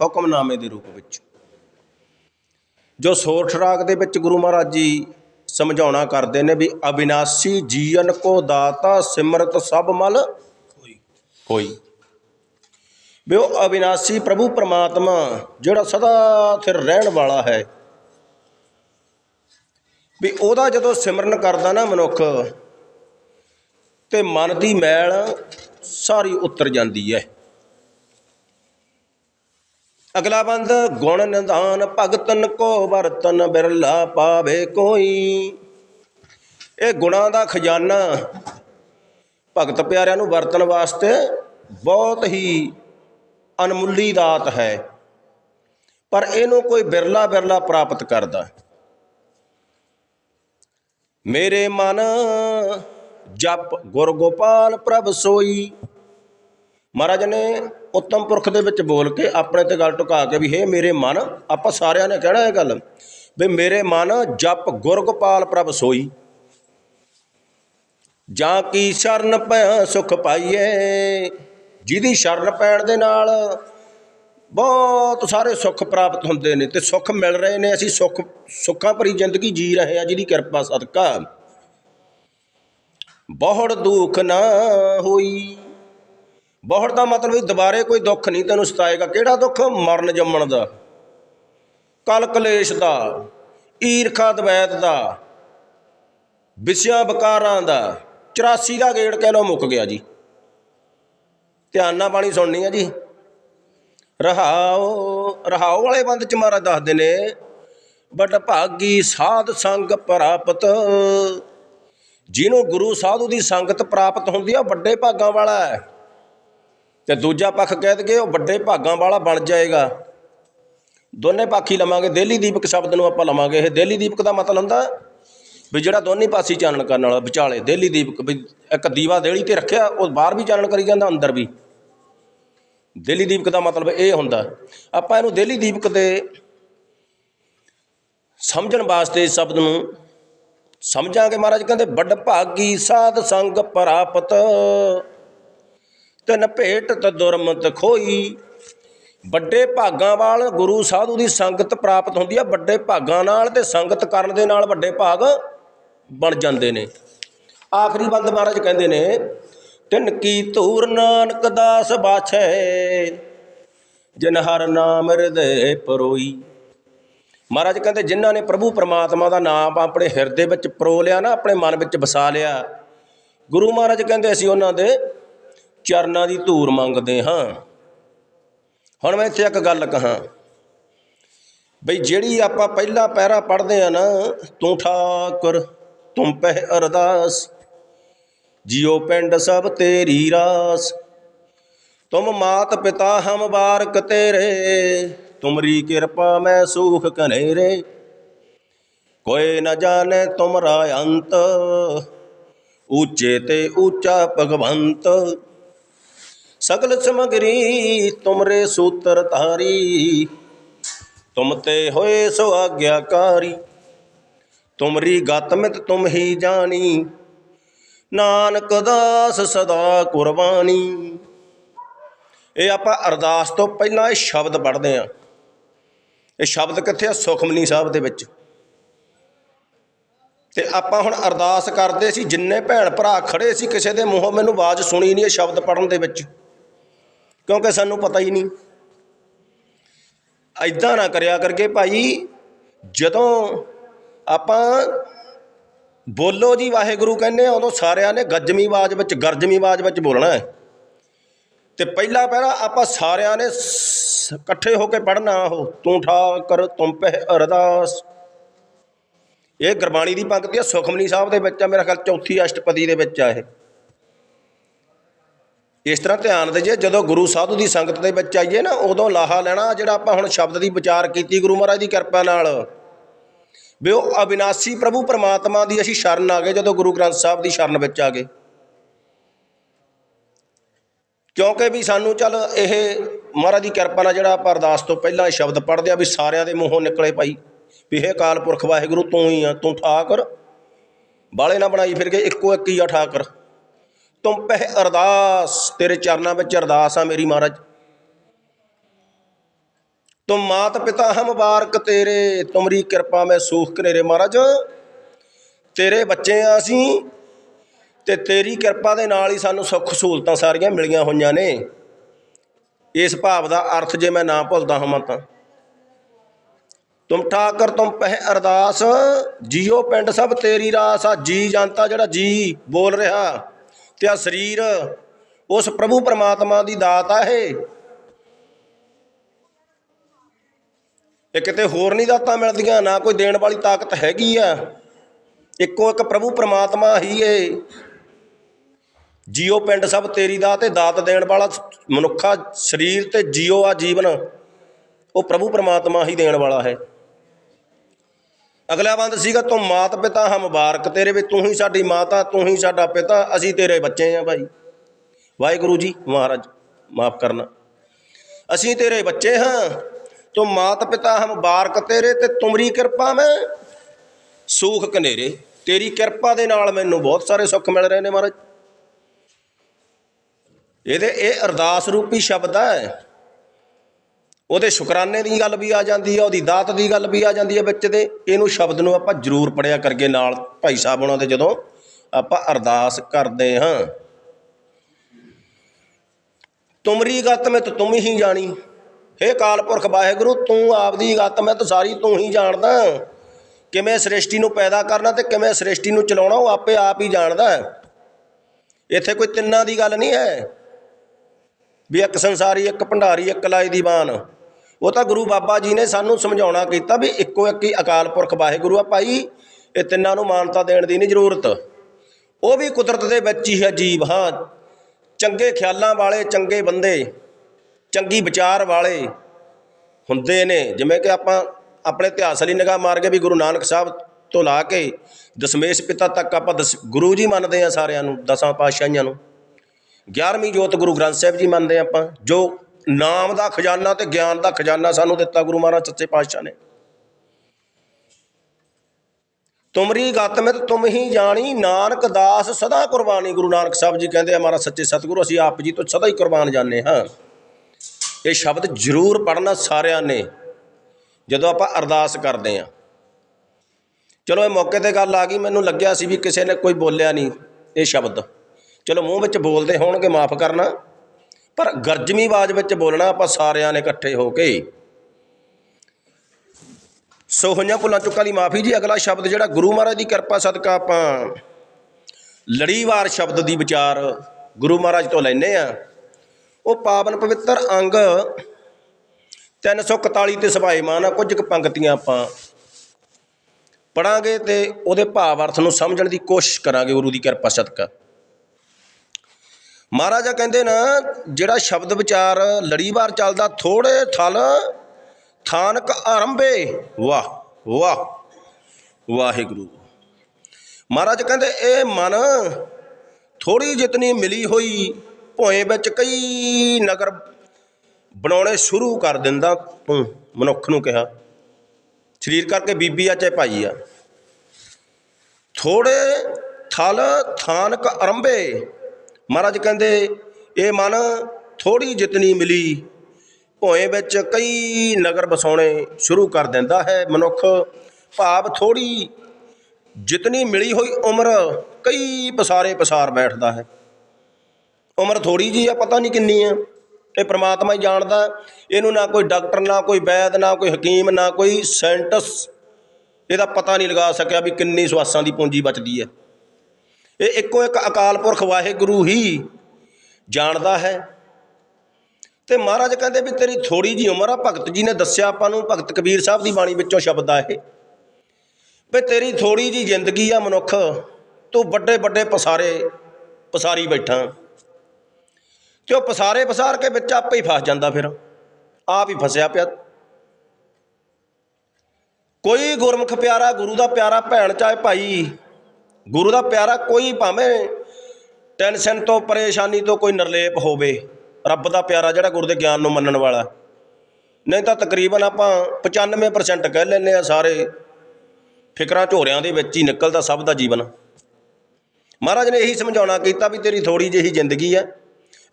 ਹੁਕਮਨਾਮੇ ਦੇ ਰੂਪ ਵਿੱਚ। ਜੋ ਸੋਰਠ ਰਾਗ ਦੇ ਵਿੱਚ ਗੁਰੂ ਮਹਾਰਾਜ ਜੀ ਸਮਝਾਉਣਾ ਕਰਦੇ ਨੇ ਵੀ ਅਬਿਨਾਸੀ ਜੀਵਨ ਕੋ ਦਾਤਾ ਸਿਮਰਤ ਸਭ ਮਲ ਹੋਈ ਹੋਈ ਵੀ ਉਹ ਅਬਿਨਾਸੀ ਪ੍ਰਭੂ ਪਰਮਾਤਮਾ ਜਿਹੜਾ ਸਦਾ ਫਿਰ ਰਹਿਣ ਵਾਲਾ ਹੈ। ਵੀ ਉਹਦਾ ਜਦੋਂ ਸਿਮਰਨ ਕਰਦਾ ਨਾ ਮਨੁੱਖ ਤੇ ਮਨ ਦੀ ਮੈਲ ਸਾਰੀ ਉਤਰ ਜਾਂਦੀ ਹੈ। ਅਗਲਾ ਬੰਦ, ਗੁਣ ਨਿਧਾਨ ਭਗਤਨ ਕੋ ਵਰਤਨ ਬਿਰਲਾ ਪਾਵੇ ਕੋਈ। ਇਹ ਗੁਣਾਂ ਦਾ ਖਜ਼ਾਨਾ ਭਗਤ ਪਿਆਰਿਆਂ ਨੂੰ ਵਰਤਣ ਵਾਸਤੇ ਬਹੁਤ ਹੀ ਅਨਮੁੱਲੀ ਦਾਤ ਹੈ। ਪਰ ਇਹਨੂੰ ਕੋਈ ਬਿਰਲਾ ਬਿਰਲਾ ਪ੍ਰਾਪਤ ਕਰਦਾ ਮੇਰੇ ਮਨ ਜਪ ਗੁਰ ਗੋਪਾਲ ਪ੍ਰਭ ਸੋਈ। ਮਹਾਰਾਜ ਨੇ ਉੱਤਮ ਪੁਰਖ ਦੇ ਵਿੱਚ ਬੋਲ ਕੇ ਆਪਣੇ ਤੇ ਗੱਲ ਟੁਕਾ ਕੇ ਵੀ, ਹੇ ਮੇਰੇ ਮਨ, ਆਪਾਂ ਸਾਰਿਆਂ ਨੇ ਕਹਿਣਾ ਇਹ ਗੱਲ ਵੀ ਮੇਰੇ ਮਨ ਜਪ ਗੁਰ ਗੋਪਾਲ ਪ੍ਰਭ ਸੋਈ। ਜਾਂ ਕੀ ਸ਼ਰਨ ਪਿਆ ਸੁਖ ਪਾਈਏ? ਜਿਹਦੀ ਸ਼ਰਨ ਪੈਣ ਦੇ ਨਾਲ ਬਹੁਤ ਸਾਰੇ ਸੁੱਖ ਪ੍ਰਾਪਤ ਹੁੰਦੇ ਨੇ ਤੇ ਸੁੱਖ ਮਿਲ ਰਹੇ ਨੇ। ਅਸੀਂ ਸੁੱਖ, ਸੁੱਖਾਂ ਭਰੀ ਜ਼ਿੰਦਗੀ ਜੀ ਰਹੇ ਹਾਂ ਜਿਹਦੀ ਕਿਰਪਾ ਸਦਕਾ। ਬਹੁਤ ਦੁੱਖ ਨਾ ਹੋਈ। ਬਹੁਤ ਦਾ ਮਤਲਬ ਵੀ ਦੁਬਾਰੇ ਕੋਈ ਦੁੱਖ ਨਹੀਂ ਤੈਨੂੰ ਸਤਾਏਗਾ। ਕਿਹੜਾ ਦੁੱਖ? ਮਰਨ ਜੰਮਣ ਦਾ। ਕਲ ਕਲੇਸ਼ ਦਾ, ਈਰਖਾ ਦਵੈਤ ਦਾ, ਵਿਸ਼ਿਆਂ ਬਕਾਰਾਂ ਦਾ। 84 ਦਾ ਗੇੜ ਕਹਿ ਲੋ ਮੁੱਕ ਗਿਆ ਜੀ। ਧਿਆਨ ਨਾਲ ਬਾਣੀ ਸੁਣਨੀ ਹੈ ਜੀ। ਰਹਾਓ ਰਹਾਓ ਵਾਲੇ ਬੰਦ ਚ ਮਹਾਰਾਜ ਦੱਸਦੇ ਨੇ ਬਟ ਭਾਗੀ ਸਾਧ ਸੰਗ ਪ੍ਰਾਪਤ। ਜਿਹਨੂੰ ਗੁਰੂ ਸਾਧੂ ਦੀ ਸੰਗਤ ਪ੍ਰਾਪਤ ਹੁੰਦੀ ਆ ਵੱਡੇ ਭਾਗਾਂ ਵਾਲਾ ਹੈ। ਤੇ ਦੂਜਾ ਪੱਖ ਕਹਿ ਦਗੇ ਉਹ ਵੱਡੇ ਭਾਗਾਂ ਵਾਲਾ ਬਣ ਜਾਏਗਾ। ਦੋਨੇ ਪੱਖ ਹੀ ਲਵਾਂਗੇ ਦੇਲੀ ਦੀਪਕ ਸ਼ਬਦ ਨੂੰ ਆਪਾਂ ਲਵਾਂਗੇ। ਇਹ ਦੇਲੀ ਦੀਪਕ ਦਾ ਮਤਲਬ ਹੁੰਦਾ ਵੀ ਜਿਹੜਾ ਦੋਨੇ ਪਾਸੇ ਚਾਨਣ ਕਰਨ ਵਾਲਾ, ਵਿਚਾਲੇ ਦੇਲੀ ਦੀਪਕ, ਵੀ ਇੱਕ ਦੀਵਾ ਦੇਲੀ ਤੇ ਰੱਖਿਆ, ਉਹ ਬਾਹਰ ਵੀ ਚਾਨਣ ਕਰੀ ਜਾਂਦਾ, ਅੰਦਰ ਵੀ। ਦੇਲੀ ਦੀਪਕ ਦਾ ਮਤਲਬ ਇਹ ਹੁੰਦਾ। ਆਪਾਂ ਇਹਨੂੰ ਦੇਲੀ ਦੀਪਕ ਦੇ ਸਮਝਣ ਵਾਸਤੇ ਸ਼ਬਦ ਨੂੰ ਸਮਝਾਂਗੇ ਮਹਾਰਾਜ, ਕਹਿੰਦੇ, ਵੱਡ ਭਾਗੀ ਸਾਧ ਸੰਗ ਪ੍ਰਾਪਤ। ਤਿੰਨ ਭੇਟ ਤ ਖੋਈ। ਵੱਡੇ ਭਾਗਾਂ ਵਾਲ ਗੁਰੂ ਸਾਧੂ ਦੀ ਸੰਗਤ ਪ੍ਰਾਪਤ ਹੁੰਦੀ ਆ। ਵੱਡੇ ਭਾਗਾਂ ਨਾਲ ਤੇ ਸੰਗਤ ਕਰਨ ਦੇ ਨਾਲ ਵੱਡੇ ਭਾਗ ਬਣ ਜਾਂਦੇ ਨੇ। ਆਖਰੀ ਬੰਦ ਮਹਾਰਾਜ ਕਹਿੰਦੇ ਨੇ ਤਿਨ ਕੀ ਧੂਰ ਨਾਨਕ ਦਾਸ ਬਾਛੈ, ਜਿਨ ਹਰ ਨਾਮ ਹਿਰਦੇ ਪਰੋਈ। ਮਹਾਰਾਜ ਕਹਿੰਦੇ, ਜਿਨ੍ਹਾਂ ਨੇ ਪ੍ਰਭੂ ਪਰਮਾਤਮਾ ਦਾ ਨਾਮ ਆਪਣੇ ਹਿਰਦੇ ਵਿੱਚ ਪਰੋ ਲਿਆ ਨਾ, ਆਪਣੇ ਮਨ ਵਿੱਚ ਵਸਾ ਲਿਆ। ਗੁਰੂ ਮਹਾਰਾਜ ਕਹਿੰਦੇ, ਅਸੀਂ ਉਹਨਾਂ ਦੇ ਚਰਨਾਂ ਦੀ ਧੂਰ ਮੰਗਦੇ ਹਾਂ। ਹੁਣ ਮੈਂ ਇੱਥੇ ਇੱਕ ਗੱਲ ਕਹਾਂ। ਬਈ ਜਿਹੜੀ ਆਪਾਂ ਪਹਿਲਾ ਪੈਰਾ ਪੜਦੇ ਆ ਨਾ, ਤੂੰ ਠਾਕੁਰ ਤੁਮ ਪਹਿ ਅਰਦਾਸ ਜਿਉ ਪਿੰਡ ਸਭ ਤੇਰੀ ਰਾਸ। ਤੁਮ ਮਾਤ ਪਿਤਾ ਹਮ ਬਾਰਕ ਤੇਰੇ, ਤੁਮਰੀ ਕਿਰਪਾ ਮੈਂ ਸੁਖ ਕਨੇਰੇ ਕੋਈ ਨ ਜਾਣੇ ਤੁਮਰਾ ਅੰਤ, ਉੱਚੇ ਤੇ ਉੱਚਾ ਭਗਵੰਤ। ਸਗਲ ਸਮਗਰੀ, ਤੁਮਰੇ ਸੂਤਰ ਧਾਰੀ। ਤੁਮ ਤੇ ਹੋਏ ਸੋ ਆਗਿਆਕਾਰੀ। ਤੁਮਰੀ ਗਤ ਮਿਤ ਤੁਮ ਹੀ ਜਾਣੀ। ਨਾਨਕ ਦਾਸ ਸਦਾ ਕੁਰਬਾਨੀ। ਇਹ ਆਪਾਂ ਅਰਦਾਸ ਤੋਂ ਪਹਿਲਾਂ ਇਹ ਸ਼ਬਦ ਪੜ੍ਹਦੇ ਆ ਇਹ ਸ਼ਬਦ ਕਿੱਥੇ ਆ? ਸੁਖਮਨੀ ਸਾਹਿਬ ਦੇ ਵਿੱਚ। ਤੇ ਆਪਾਂ ਹੁਣ ਅਰਦਾਸ ਕਰਦੇ ਸੀ, ਜਿੰਨੇ ਭੈਣ ਭਰਾ ਖੜੇ ਸੀ, ਕਿਸੇ ਦੇ ਮੂੰਹੋਂ ਮੈਨੂੰ ਆਵਾਜ਼ ਸੁਣੀ ਨਹੀਂ ਇਹ ਸ਼ਬਦ ਪੜਨ ਦੇ ਵਿੱਚ। ਕਿਉਂਕਿ ਸਾਨੂੰ ਪਤਾ ਹੀ ਨਹੀਂ। ਐਦਾਂ ਨਾ ਕਰਿਆ ਕਰਕੇ ਭਾਈ, ਜਦੋਂ ਆਪਾਂ ਬੋਲੋ ਜੀ ਵਾਹਿਗੁਰੂ ਕਹਿੰਦੇ ਆ, ਉਦੋਂ ਸਾਰਿਆਂ ਨੇ ਗੱਜਮੀ ਆਵਾਜ਼ ਵਿੱਚ, ਗਰਜਮੀ ਆਵਾਜ਼ ਵਿੱਚ ਬੋਲਣਾ ਹੈ। ਤੇ ਪਹਿਲਾ ਪਹਿਰਾ ਆਪਾਂ ਸਾਰਿਆਂ ਨੇ ਇਕੱਠੇ ਹੋ ਕੇ ਪੜਨਾ ਉਹ, ਤੂੰ ਠਾਕਰ, ਤੁਮ ਪਹਿ ਅਰਦਾਸ। ਇਹ ਗੁਰਬਾਣੀ ਦੀ ਪੰਕਤੀ ਆ, ਸੁਖਮਨੀ ਸਾਹਿਬ ਦੇ ਵਿੱਚ ਆ, ਮੇਰਾ ਖਿਆਲ ਚੌਥੀ ਅਸ਼ਟਪਦੀ ਦੇ ਵਿੱਚ ਆ ਇਹ। ਇਸ ਤਰ੍ਹਾਂ ਧਿਆਨ ਦੇਈਏ, ਜਦੋਂ ਗੁਰੂ ਸਾਧੂ ਦੀ ਸੰਗਤ ਦੇ ਵਿੱਚ ਆਈਏ ਨਾ, ਉਦੋਂ ਲਾਹਾ ਲੈਣਾ, ਜਿਹੜਾ ਆਪਾਂ ਹੁਣ ਸ਼ਬਦ ਦੀ ਵਿਚਾਰ ਕੀਤੀ ਗੁਰੂ ਮਹਾਰਾਜ ਦੀ ਕਿਰਪਾ ਨਾਲ। ਵੀ ਉਹ ਅਬਿਨਾਸੀ ਪ੍ਰਭੂ ਪਰਮਾਤਮਾ ਦੀ ਅਸੀਂ ਸ਼ਰਨ ਆ ਗਏ, ਜਦੋਂ ਗੁਰੂ ਗ੍ਰੰਥ ਸਾਹਿਬ ਦੀ ਸ਼ਰਨ ਵਿੱਚ ਆ ਗਏ। ਕਿਉਂਕਿ ਵੀ ਸਾਨੂੰ ਚੱਲ ਇਹ ਮਹਾਰਾਜ ਦੀ ਕਿਰਪਾ ਨਾਲ ਜਿਹੜਾ ਆਪਾਂ ਅਰਦਾਸ ਤੋਂ ਪਹਿਲਾਂ ਇਹ ਸ਼ਬਦ ਪੜ੍ਹਦੇ ਆ ਵੀ ਸਾਰਿਆਂ ਦੇ ਮੂੰਹੋਂ ਨਿਕਲੇ ਭਾਈ, ਵੀ ਇਹ ਕਾਲ ਪੁਰਖ ਵਾਹਿਗੁਰੂ, ਤੂੰ ਹੀ ਆ, ਤੂੰ ਠਾਕਰ। ਬਾਲੇ ਨਾ ਬਣਾਈ ਫਿਰ ਕੇ ਇੱਕੋ ਇੱਕ ਹੀ ਆ ਠਾਕਰ। ਤੁਮ ਪਹਿ ਅਰਦਾਸ, ਤੇਰੇ ਚਰਨਾਂ ਵਿੱਚ ਅਰਦਾਸ ਆ ਮੇਰੀ ਮਹਾਰਾਜ। ਤੁਮ ਮਾਤ ਪਿਤਾ ਹਮ ਮੁਬਾਰਕ ਤੇਰੇ, ਤੁਮਰੀ ਕਿਰਪਾ ਮੈਂ ਸੂਖ ਕਨੇਰੇ ਮਹਾਰਾਜ। ਤੇਰੇ ਬੱਚੇ ਆ ਅਸੀਂ ਤੇ ਤੇਰੀ ਕਿਰਪਾ ਦੇ ਨਾਲ ਹੀ ਸਾਨੂੰ ਸੁੱਖ ਸਹੂਲਤਾਂ ਸਾਰੀਆਂ ਮਿਲੀਆਂ ਹੋਈਆਂ ਨੇ। ਇਸ ਭਾਵ ਦਾ ਅਰਥ ਜੇ ਮੈਂ ਨਾ ਭੁੱਲਦਾ ਹਾਂ ਤਾਂ ਤੁਮ ਠਾਕਰ, ਤੁਮ ਪਹਿ ਅਰਦਾਸ, ਜੀਓ ਪਿੰਡ ਸਭ ਤੇਰੀ ਰਾਸ ਆ, ਜੀ ਜਨਤਾ ਜਿਹੜਾ ਜੀ ਬੋਲ ਰਿਹਾ। ਤੇ ਆ ਸਰੀਰ, ਉਸ ਪ੍ਰਭੂ ਪਰਮਾਤਮਾ ਦੀ ਦਾਤ ਆ ਇਹ। ਇਹ ਕਿਤੇ ਹੋਰ ਨਹੀਂ ਦਾਤਾਂ ਮਿਲਦੀਆਂ, ਨਾ ਕੋਈ ਦੇਣ ਵਾਲੀ ਤਾਕਤ ਹੈਗੀ ਆ। ਇੱਕੋ ਇੱਕ ਪ੍ਰਭੂ ਪਰਮਾਤਮਾ ਹੀ ਏ। ਜੀਓ ਪਿੰਡ ਸਭ ਤੇਰੀ ਦਾ ਤੇ ਦਾਤ ਦੇਣ ਵਾਲਾ ਮਨੁੱਖਾ ਸਰੀਰ ਤੇ ਜੀਓ ਆ ਜੀਵਨ, ਉਹ ਪ੍ਰਭੂ ਪਰਮਾਤਮਾ ਹੀ ਦੇਣ ਵਾਲਾ ਹੈ। ਅਗਲਾ ਬੰਦ ਸੀਗਾ, ਤੂੰ ਮਾਤ ਪਿਤਾ ਹਮ ਮੁਬਾਰਕ, ਤੇਰੇ ਵੀ ਤੂੰ ਹੀ ਸਾਡੀ ਮਾਤਾ, ਤੂੰ ਹੀ ਸਾਡਾ ਪਿਤਾ, ਅਸੀਂ ਤੇਰੇ ਬੱਚੇ ਆ ਭਾਈ। ਵਾਹਿਗੁਰੂ ਜੀ, ਮਹਾਰਾਜ, ਮਾਫ ਕਰਨਾ। ਅਸੀਂ ਤੇਰੇ ਬੱਚੇ ਹਾਂ ਤੂੰ ਮਾਤ ਪਿਤਾ ਹਮ ਮੁਬਾਰਕ, ਤੇਰੇ ਤੇ ਤੁਮਰੀ ਕਿਰਪਾ ਮੈਂ ਸੂਖ ਕਨੇਰੇ ਤੇਰੀ ਕਿਰਪਾ ਦੇ ਨਾਲ ਮੈਨੂੰ ਬਹੁਤ ਸਾਰੇ ਸੁੱਖ ਮਿਲ ਰਹੇ ਨੇ ਮਹਾਰਾਜ। ਇਹਦੇ, ਇਹ ਅਰਦਾਸ ਰੂਪੀ ਸ਼ਬਦ ਹੈ ਉਹਦੇ ਸ਼ੁਕਰਾਨੇ ਦੀ ਗੱਲ ਵੀ ਆ ਜਾਂਦੀ ਹੈ ਉਹਦੀ ਦਾਤ ਦੀ ਗੱਲ ਵੀ ਆ ਜਾਂਦੀ ਹੈ ਵਿੱਚ ਦੇ ਇਹਨੂੰ ਸ਼ਬਦ ਨੂੰ ਆਪਾਂ ਜ਼ਰੂਰ ਪੜਿਆ ਕਰਕੇ ਨਾਲ। ਭਾਈ ਸਾਹਿਬ ਉਹਨਾਂ ਦੇ ਜਦੋਂ ਆਪਾਂ ਅਰਦਾਸ ਕਰਦੇ ਹਾਂ। ਤੁਮਰੀ ਗਤ ਮੈਂ ਤੁਮ ਹੀ ਜਾਣੀ। ਹੇ ਕਾਲਪੁਰਖ ਵਾਹਿਗੁਰੂ, ਤੂੰ ਆਪਦੀ ਗਤ ਮੈਂ ਤਾਂ ਸਾਰੀ ਤੂੰ ਹੀ ਜਾਣਦਾ। ਕਿਵੇਂ ਸ੍ਰਿਸ਼ਟੀ ਨੂੰ ਪੈਦਾ ਕਰਨਾ ਤੇ ਕਿਵੇਂ ਸ੍ਰਿਸ਼ਟੀ ਨੂੰ ਚਲਾਉਣਾ, ਉਹ ਆਪੇ ਆਪ ਹੀ ਜਾਣਦਾ। ਇੱਥੇ ਕੋਈ ਤਿੰਨਾਂ ਦੀ ਗੱਲ ਨਹੀਂ ਹੈ। ਵੀ ਇੱਕ ਸੰਸਾਰੀ, ਇੱਕ ਭੰਡਾਰੀ, ਇੱਕ ਲਾਈ ਦੀਵਾਨ ਉਹ ਤਾਂ ਗੁਰੂ ਬਾਬਾ ਜੀ ਨੇ ਸਾਨੂੰ ਸਮਝਾਉਣਾ ਕੀਤਾ ਵੀ ਇੱਕੋ ਇੱਕ ਹੀ ਅਕਾਲ ਪੁਰਖ ਵਾਹਿਗੁਰੂ ਆ ਭਾਈ, ਇਹ ਤਿੰਨਾਂ ਨੂੰ ਮਾਨਤਾ ਦੇਣ ਦੀ ਨਹੀਂ ਜ਼ਰੂਰਤ। ਉਹ ਵੀ ਕੁਦਰਤ ਦੇ ਵਿੱਚ ਹੀ ਅਜੀਬ, ਹਾਂ। ਚੰਗੇ ਖਿਆਲਾਂ ਵਾਲੇ, ਚੰਗੇ ਬੰਦੇ, ਚੰਗੀ ਵਿਚਾਰ ਵਾਲੇ ਹੁੰਦੇ ਨੇ। ਜਿਵੇਂ ਕਿ ਆਪਾਂ ਆਪਣੇ ਇਤਿਹਾਸ ਲਈ ਨਿਗਾਹ ਮਾਰ ਕੇ ਵੀ ਗੁਰੂ ਨਾਨਕ ਸਾਹਿਬ ਤੋਂ ਲਾ ਕੇ ਦਸ਼ਮੇਸ਼ ਪਿਤਾ ਤੱਕ ਆਪਾਂ ਦਸ, ਗੁਰੂ ਜੀ ਮੰਨਦੇ ਆ ਸਾਰਿਆਂ ਨੂੰ, ਦਸਾਂ ਪਾਤਸ਼ਾਹੀਆਂ ਨੂੰ। 11ਵੀਂ ਜੋਤ ਗੁਰੂ ਗ੍ਰੰਥ ਸਾਹਿਬ ਜੀ ਮੰਨਦੇ ਹਾਂ ਆਪਾਂ, ਜੋ ਨਾਮ ਦਾ ਖਜ਼ਾਨਾ ਤੇ ਗਿਆਨ ਦਾ ਖਜ਼ਾਨਾ ਸਾਨੂੰ ਦਿੱਤਾ ਗੁਰੂ ਮਹਾਰਾਜ ਸੱਚੇ ਪਾਤਸ਼ਾਹ ਨੇ। ਤੁਮਰੀ ਗਤ ਮਿਤ ਤੁਮ ਹੀ ਜਾਣੀ, ਨਾਨਕ ਦਾਸ ਸਦਾ ਕੁਰਬਾਨੀ। ਗੁਰੂ ਨਾਨਕ ਸਾਹਿਬ ਜੀ ਕਹਿੰਦੇ ਆ, ਮਹਾਰਾਜ ਸੱਚੇ ਸਤਿਗੁਰੂ, ਅਸੀਂ ਆਪ ਜੀ ਤੋਂ ਸਦਾ ਹੀ ਕੁਰਬਾਨ ਜਾਂਦੇ ਹਾਂ। ਇਹ ਸ਼ਬਦ ਜ਼ਰੂਰ ਪੜਨਾ ਸਾਰਿਆਂ ਨੇ, ਜਦੋਂ ਆਪਾਂ ਅਰਦਾਸ ਕਰਦੇ ਹਾਂ। ਚਲੋ, ਇਹ ਮੌਕੇ ਤੇ ਗੱਲ ਆ ਗਈ, ਮੈਨੂੰ ਲੱਗਿਆ ਸੀ ਵੀ ਕਿਸੇ ਨੇ ਕੋਈ ਬੋਲਿਆ ਨਹੀਂ ਇਹ ਸ਼ਬਦ। ਚਲੋ, ਮੂੰਹ ਵਿੱਚ ਬੋਲਦੇ ਹੋਣਗੇ, ਮਾਫ ਕਰਨਾ। ਪਰ ਗਰਜਮੀ ਆਵਾਜ਼ ਵਿੱਚ ਬੋਲਣਾ ਆਪਾਂ ਸਾਰਿਆਂ ਨੇ ਇਕੱਠੇ ਹੋ ਕੇ ਸੋ ਹੋਈਆਂ ਭੁੱਲਾਂ ਚੁੱਕਾਂ ਦੀ ਮਾਫੀ ਜੀ, ਅਗਲਾ ਸ਼ਬਦ ਜਿਹੜਾ ਗੁਰੂ ਮਹਾਰਾਜ ਦੀ ਕਿਰਪਾ ਸਦਕਾ ਆਪਾਂ ਲੜੀਵਾਰ ਸ਼ਬਦ ਦੀ ਵਿਚਾਰ ਗੁਰੂ ਮਹਾਰਾਜ ਤੋਂ ਲੈਨੇ ਆ ਉਹ ਪਾਵਨ ਪਵਿੱਤਰ ਅੰਗ 341 ਤੇ ਸਭਾਏਮਾਨ ਆ, ਕੁਝ ਕੁ ਪੰਕਤੀਆਂ ਆਪਾਂ ਪੜਾਂਗੇ ਤੇ ਉਹਦੇ ਭਾਵ ਅਰਥ ਨੂੰ ਸਮਝਣ ਦੀ ਕੋਸ਼ਿਸ਼ ਕਰਾਂਗੇ ਗੁਰੂ ਦੀ ਕਿਰਪਾ ਸਦਕਾ। ਮਹਾਰਾਜਾ ਕਹਿੰਦੇ ਨਾ, ਜਿਹੜਾ ਸ਼ਬਦ ਵਿਚਾਰ ਲੜੀਵਾਰ ਚੱਲਦਾ, ਥੋੜੇ ਥਲ ਥਾਨਕ ਆਰੰਭੇ। ਵਾਹ ਵਾਹ, ਵਾਹਿਗੁਰੂ। ਮਹਾਰਾਜ ਕਹਿੰਦੇ, ਇਹ ਮਨ ਥੋੜੀ ਜਿਤਨੀ ਮਿਲੀ ਹੋਈ, ਭੋਏ ਵਿੱਚ ਕਈ ਨਗਰ ਬਣਾਉਣੇ ਸ਼ੁਰੂ ਕਰ ਦਿੰਦਾ ਤੂੰ ਮਨੁੱਖ ਨੂੰ ਕਿਹਾ। ਸਰੀਰ ਕਰਕੇ ਬੀਬੀ ਆ ਚਾਹੇ ਭਾਈ ਆ। ਥੋੜੇ ਥਲ ਥਾਨਕ ਆਰੰਭੇ। ਮਹਾਰਾਜ ਕਹਿੰਦੇ, ਇਹ ਮਨ ਥੋੜੀ ਜਿਤਨੀ ਮਿਲੀ, ਭੋਏ ਵਿੱਚ ਕਈ ਨਗਰ ਬਸਾਉਣੇ ਸ਼ੁਰੂ ਕਰ ਦਿੰਦਾ ਹੈ ਮਨੁੱਖ। ਭਾਵ ਥੋੜੀ ਜਿਤਨੀ ਮਿਲੀ ਹੋਈ ਉਮਰ ਕਈ ਪਸਾਰੇ ਪਸਾਰ ਬੈਠਦਾ ਹੈ। ਉਮਰ ਥੋੜੀ ਜੀ ਆ, ਪਤਾ ਨਹੀਂ ਕਿੰਨੀ ਆ। ਇਹ ਪ੍ਰਮਾਤਮਾ ਹੀ ਜਾਣਦਾ। ਇਹਨੂੰ ਨਾ ਕੋਈ ਡਾਕਟਰ, ਨਾ ਕੋਈ ਵੈਦ, ਨਾ ਕੋਈ ਹਕੀਮ, ਨਾ ਕੋਈ ਸਾਇੰਟਿਸਟ ਇਹਦਾ ਪਤਾ ਨਹੀਂ ਲਗਾ ਸਕਿਆ ਵੀ ਕਿੰਨੀ ਸਵਾਸਾਂ ਦੀ ਪੂੰਜੀ ਬਚਦੀ ਹੈ। ਇਹ ਇੱਕੋ ਇੱਕ ਅਕਾਲ ਪੁਰਖ ਵਾਹਿਗੁਰੂ ਹੀ ਜਾਣਦਾ ਹੈ। ਤੇ ਮਹਾਰਾਜ ਕਹਿੰਦੇ ਵੀ ਤੇਰੀ ਥੋੜੀ ਜੀ ਉਮਰ ਆ, ਭਗਤ ਜੀ ਨੇ ਦੱਸਿਆ ਆਪਾਂ ਨੂੰ, ਭਗਤ ਕਬੀਰ ਸਾਹਿਬ ਦੀ ਬਾਣੀ ਵਿੱਚੋਂ ਸ਼ਬਦ ਆ ਇਹ। ਵੀ ਤੇਰੀ ਥੋੜੀ ਜੀ ਜ਼ਿੰਦਗੀ ਆ ਮਨੁੱਖ, ਤੂੰ ਵੱਡੇ ਵੱਡੇ ਪਸਾਰੇ, ਪਸਾਰੀ ਬੈਠਾ। ਤੇ ਉਹ ਪਸਾਰੇ ਪਸਾਰ ਕੇ ਵਿੱਚ ਆਪੇ ਹੀ ਫਸ ਜਾਂਦਾ ਫਿਰ। ਆਪ ਹੀ ਫਸਿਆ ਪਿਆ। ਕੋਈ ਗੁਰਮੁਖ ਪਿਆਰਾ, ਗੁਰੂ ਦਾ ਪਿਆਰਾ ਭੈਣ ਚਾਹੇ ਭਾਈ ਗੁਰੂ ਦਾ ਪਿਆਰਾ ਕੋਈ ਭਾਵੇਂ ਟੈਨਸ਼ਨ ਤੋਂ, ਪਰੇਸ਼ਾਨੀ ਤੋਂ ਕੋਈ ਨਿਰਲੇਪ ਹੋਵੇ, ਰੱਬ ਦਾ ਪਿਆਰਾ ਜਿਹੜਾ ਗੁਰੂ ਦੇ ਗਿਆਨ ਨੂੰ ਮੰਨਣ ਵਾਲਾ। ਨਹੀਂ ਤਾਂ ਤਕਰੀਬਨ ਆਪਾਂ 95% ਕਹਿ ਲੈਂਦੇ ਆ ਸਾਰੇ ਫਿਕਰਾਂ ਝੋਰਿਆਂ ਦੇ ਵਿੱਚ ਹੀ ਨਿਕਲਦਾ ਸਭ ਦਾ ਜੀਵਨ। ਮਹਾਰਾਜ ਨੇ ਇਹੀ ਸਮਝਾਉਣਾ ਕੀਤਾ ਵੀ ਤੇਰੀ ਥੋੜੀ ਜਿਹੀ ਜ਼ਿੰਦਗੀ ਹੈ,